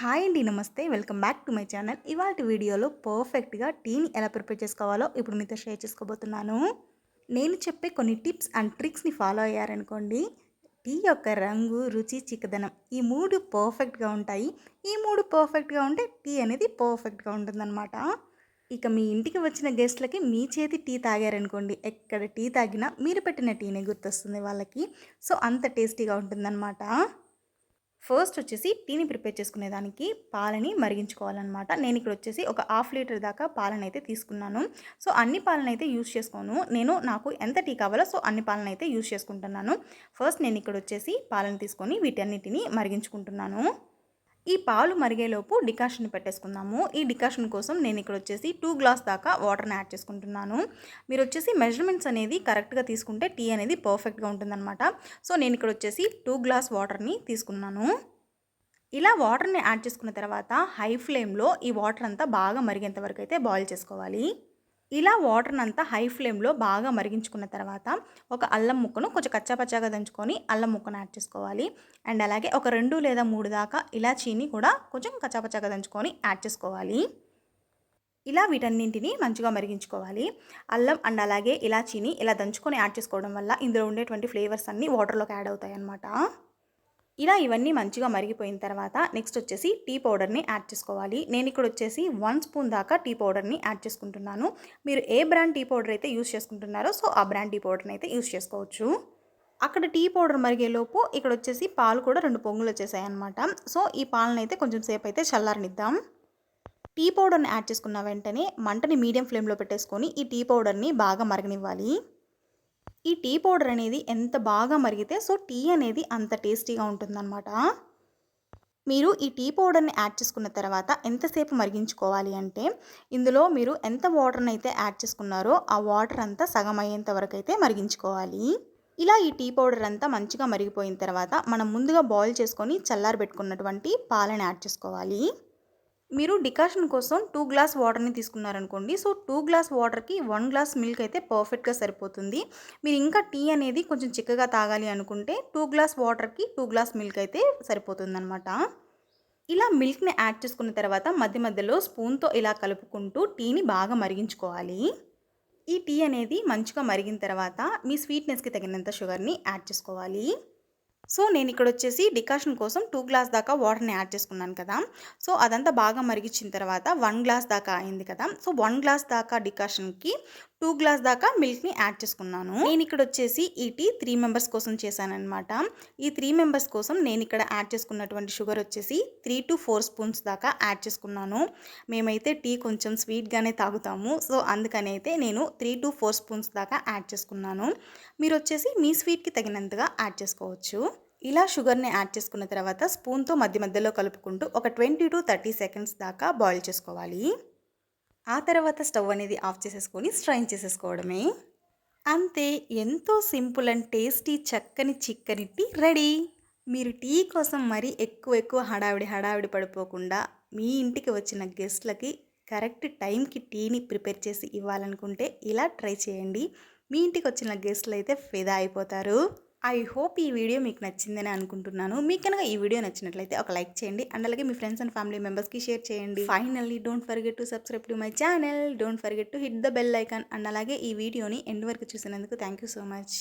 Hi అండి నమస్తే. Welcome back to my channel. ఇవాళ వీడియోలో పర్ఫెక్ట్గా టీని ఎలా ప్రిపేర్ చేసుకోవాలో ఇప్పుడు మీతో షేర్ చేసుకోబోతున్నాను. నేను చెప్పే కొన్ని టిప్స్ అండ్ ట్రిక్స్ని ఫాలో అయ్యారనుకోండి. టీ యొక్క రంగు రుచి చిక్కదనం ఈ మూడు పర్ఫెక్ట్గా ఉంటాయి. ఈ మూడు పర్ఫెక్ట్గా ఉంటే టీ అనేది పర్ఫెక్ట్గా ఉంటుందన్నమాట. ఇక మీ ఇంటికి వచ్చిన గెస్ట్లకి మీ చేతి టీ తాగారనుకోండి ఎక్కడ టీ తాగినా మీరు పెట్టిన టీనే గుర్తొస్తుంది వాళ్ళకి. సో అంత టేస్టీగా ఉంటుందన్నమాట. ఫస్ట్ వచ్చేసి టీని ప్రిపేర్ చేసుకునేదానికి పాలని మరిగించుకోవాలన్నమాట. నేను ఇక్కడ వచ్చేసి ఒక హాఫ్ లీటర్ దాకా పాలను అయితే తీసుకున్నాను. సో అన్ని పాలను అయితే యూస్ చేసుకోను. నేను నాకు ఎంత టీ కావాలో సో అన్ని పాలను అయితే యూస్ చేసుకుంటున్నాను. ఫస్ట్ నేను ఇక్కడ వచ్చేసి పాలను తీసుకొని వీటన్నిటిని మరిగించుకుంటున్నాను. ఈ పాలు మరిగేలోపు డికాషన్ పెట్టేసుకుందాము. ఈ డికాషన్ కోసం నేను ఇక్కడ వచ్చేసి టూ గ్లాస్ దాకా వాటర్ని యాడ్ చేసుకుంటున్నాను. మీరు వచ్చేసి మెజర్మెంట్స్ అనేది కరెక్ట్గా తీసుకుంటే టీ అనేది పర్ఫెక్ట్గా ఉంటుందన్నమాట. సో నేను ఇక్కడ వచ్చేసి టూ గ్లాస్ వాటర్ని తీసుకున్నాను. ఇలా వాటర్ని యాడ్ చేసుకున్న తర్వాత హై ఫ్లేమ్లో ఈ వాటర్ అంతా బాగా మరిగేంత వరకు అయితే బాయిల్ చేసుకోవాలి. ఇలా వాటర్ని అంతా హై ఫ్లేమ్లో బాగా మరిగించుకున్న తర్వాత ఒక అల్లం ముక్కను కొంచెం కచ్చాపచ్చాగా దంచుకొని అల్లం ముక్కను యాడ్ చేసుకోవాలి. అండ్ అలాగే ఒక రెండు లేదా మూడు దాకా ఇలాచీని కూడా కొంచెం కచ్చాపచ్చాగా దంచుకొని యాడ్ చేసుకోవాలి. ఇలా వీటన్నింటిని మంచిగా మరిగించుకోవాలి. అల్లం అండ్ అలాగే ఇలాచీని ఇలా దంచుకొని యాడ్ చేసుకోవడం వల్ల ఇందులో ఉండేటువంటి ఫ్లేవర్స్ అన్నీ వాటర్లోకి యాడ్ అవుతాయి అన్నమాట ఇలా ఇవన్నీ మంచిగా మరిగిపోయిన తర్వాత నెక్స్ట్ వచ్చేసి టీ పౌడర్ని యాడ్ చేసుకోవాలి. నేను ఇక్కడ వచ్చేసి వన్ స్పూన్ దాకా టీ పౌడర్ని యాడ్ చేసుకుంటున్నాను. మీరు ఏ బ్రాండ్ టీ పౌడర్ అయితే యూస్ చేసుకుంటున్నారో సో ఆ బ్రాండ్ టీ పౌడర్ని అయితే యూస్ చేసుకోవచ్చు. అక్కడ టీ పౌడర్ మరిగేలోపు ఇక్కడ వచ్చేసి పాలు కూడా రెండు పొంగులు వచ్చేసాయి అనమాట సో ఈ పాలను అయితే కొంచెం సేపు అయితే చల్లారనిద్దాం. టీ పౌడర్ని యాడ్ చేసుకున్న వెంటనే మంటని మీడియం ఫ్లేమ్లో పెట్టేసుకొని ఈ టీ పౌడర్ని బాగా మరగనివ్వాలి. ఈ టీ పౌడర్ అనేది ఎంత బాగా మరిగితే సో టీ అనేది అంత టేస్టీగా ఉంటుందన్నమాట. మీరు ఈ టీ పౌడర్ని యాడ్ చేసుకున్న తర్వాత ఎంతసేపు మరిగించుకోవాలి అంటే ఇందులో మీరు ఎంత వాటర్ని అయితే యాడ్ చేసుకున్నారో ఆ వాటర్ అంతా సగం అయ్యేంత వరకు అయితే మరిగించుకోవాలి. ఇలా ఈ టీ పౌడర్ అంతా మంచిగా మరిగిపోయిన తర్వాత మనం ముందుగా బాయిల్ చేసుకొని చల్లారబెట్టుకున్నటువంటి పాలను యాడ్ చేసుకోవాలి. మీరు డికాషన్ కోసం టూ గ్లాస్ వాటర్ని తీసుకున్నారనుకోండి. సో టూ గ్లాస్ వాటర్కి వన్ గ్లాస్ మిల్క్ అయితే పర్ఫెక్ట్గా సరిపోతుంది. మీరు ఇంకా టీ అనేది కొంచెం చిక్కగా తాగాలి అనుకుంటే టూ గ్లాస్ వాటర్కి టూ గ్లాస్ మిల్క్ అయితే సరిపోతుందన్నమాట. ఇలా మిల్క్ని యాడ్ చేసుకున్న తర్వాత మధ్య మధ్యలో స్పూన్తో ఇలా కలుపుకుంటూ టీని బాగా మరిగించుకోవాలి. ఈ టీ అనేది మంచిగా మరిగిన తర్వాత మీ స్వీట్నెస్కి తగినంత షుగర్ని యాడ్ చేసుకోవాలి. సో నేను ఇక్కడ వచ్చేసి డికాషన్ కోసం టూ గ్లాస్ దాకా వాటర్ని యాడ్ చేసుకున్నాను కదా. సో అదంతా బాగా మరిగించిన తర్వాత వన్ గ్లాస్ దాకా అయింది కదా. సో వన్ గ్లాస్ దాకా డికాషన్కి టూ గ్లాస్ దాకా మిల్క్ని యాడ్ చేసుకున్నాను. నేను ఇక్కడ వచ్చేసి ఈ టీ త్రీ మెంబర్స్ కోసం చేశానమాట ఈ త్రీ మెంబర్స్ కోసం నేను ఇక్కడ యాడ్ చేసుకున్నటువంటి షుగర్ వచ్చేసి త్రీ టు ఫోర్ స్పూన్స్ దాకా యాడ్ చేసుకున్నాను. మేమైతే టీ కొంచెం స్వీట్గానే తాగుతాము. సో అందుకని అయితే నేను త్రీ టు ఫోర్ స్పూన్స్ దాకా యాడ్ చేసుకున్నాను. మీరు వచ్చేసి మీ స్వీట్కి తగినంతగా యాడ్ చేసుకోవచ్చు. ఇలా షుగర్ని యాడ్ చేసుకున్న తర్వాత స్పూన్తో మధ్య మధ్యలో కలుపుకుంటూ ఒక ట్వంటీ టు థర్టీ సెకండ్స్ దాకా బాయిల్ చేసుకోవాలి. ఆ తర్వాత స్టవ్ అనేది ఆఫ్ చేసేసుకొని స్ట్రైన్ చేసేసుకోవడమే. అంతే ఎంతో సింపుల్ అండ్ టేస్టీ చక్కని చిక్కని టీ రెడీ. మీరు టీ కోసం మరీ ఎక్కువ ఎక్కువ హడావిడి హడావిడి పడిపోకుండా మీ ఇంటికి వచ్చిన గెస్ట్లకి కరెక్ట్ టైంకి టీని ప్రిపేర్ చేసి ఇవ్వాలనుకుంటే ఇలా ట్రై చేయండి. మీ ఇంటికి వచ్చిన గెస్ట్లు అయితే ఫిదా అయిపోతారు. ఐ హోప్ ఈ వీడియో మీకు నచ్చిందని అనుకుంటున్నాను. మీకు కనుక ఈ వీడియో నచ్చినట్లయితే ఒక లైక్ చేయండి. అండ్ అలాగే మీ ఫ్రెండ్స్ అండ్ ఫ్యామిలీ మెంబర్స్కి షేర్ చేయండి. Finally don't forget to subscribe to my channel don't forget to hit the bell icon and అలాగే ఈ వీడియోని ఎండ్ వరకు చూసినందుకు థ్యాంక్ యూ సో మచ్